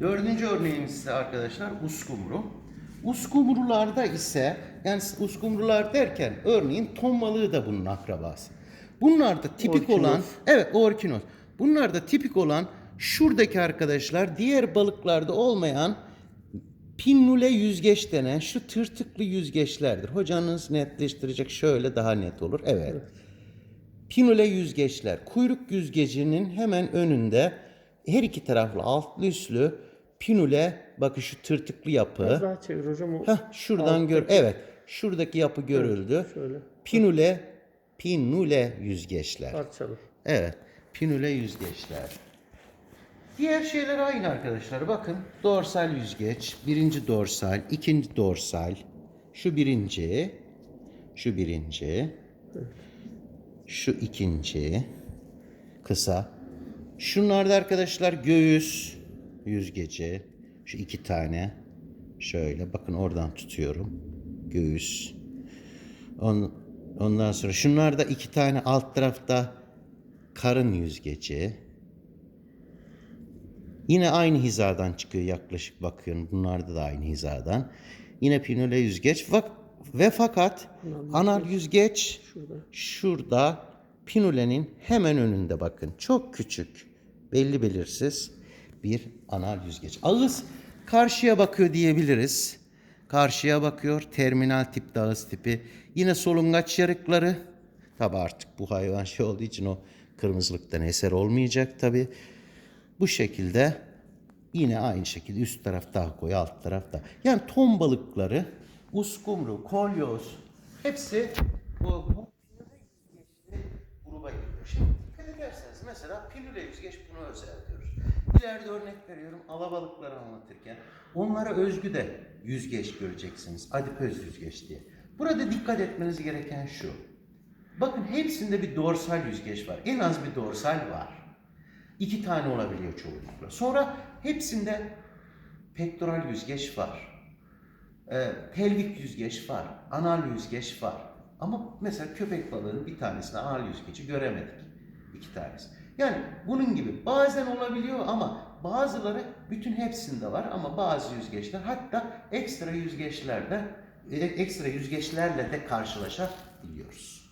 Dördüncü örneğimiz ise arkadaşlar uskumru. Uskumrularda ise yani uskumrular derken örneğin ton balığı da bunun akrabası. Bunlarda tipik Orkinos. olan evet orkinos. Bunlarda tipik olan şuradaki arkadaşlar diğer balıklarda olmayan Pinnule yüzgeç denen şu tırtıklı yüzgeçlerdir. Hocanız netleştirecek şöyle daha net olur. Evet. Pinule yüzgeçler. Kuyruk yüzgecinin hemen önünde her iki taraflı altlı üstlü pinule bakın şu tırtıklı yapı. Biraz daha çevir hocam o. Heh, şuradan gör. Evet. Şuradaki yapı görüldü. Şöyle Pinule pinule yüzgeçler. parçalı. Evet. Pinüle yüzgeçler. Diğer şeyler aynı arkadaşlar. Bakın dorsal yüzgeç. Birinci dorsal, ikinci dorsal. Şu birinci. Şu birinci. Şu ikinci. Kısa. Şunlar da arkadaşlar göğüs yüzgeci. Şu iki tane. Şöyle bakın oradan tutuyorum. Göğüs. On, ondan sonra şunlar da iki tane alt tarafta karın yüzgeci. Yine aynı hizadan çıkıyor yaklaşık bakıyorum. Bunlarda da aynı hizadan. Yine pinole yüzgeç. Ve fakat anal yüzgeç Şurada. şurada pinulenin hemen önünde bakın. Çok küçük, belli belirsiz bir anal yüzgeç. Ağız karşıya bakıyor diyebiliriz. Karşıya bakıyor. Terminal tipte ağız tipi. Yine solungaç yarıkları. Tabi artık bu hayvan şey olduğu için o kırmızılıktan eser olmayacak tabi. Bu şekilde yine aynı şekilde üst taraf daha koyu alt taraf da. Yani ton balıkları, uskumru, kolyoz hepsi bu, bu gruba giriyor. Şimdi mesela pinüle yüzgeç buna özel diyoruz. İleride örnek veriyorum alabalıkları anlatırken onlara özgü de yüzgeç göreceksiniz. Adipöz yüzgeç diye. Burada dikkat etmeniz gereken şu. Bakın hepsinde bir dorsal yüzgeç var. En az bir dorsal var. İki tane olabiliyor çoğunlukla. Sonra hepsinde pektoral yüzgeç var. Ee, pelvik yüzgeç var. Anal yüzgeç var. Ama mesela köpek balığının bir tanesinde anal yüzgeci göremedik. İki tanesi. Yani bunun gibi bazen olabiliyor ama bazıları bütün hepsinde var ama bazı yüzgeçler hatta ekstra yüzgeçlerde e, ekstra yüzgeçlerle de karşılaşabiliyoruz.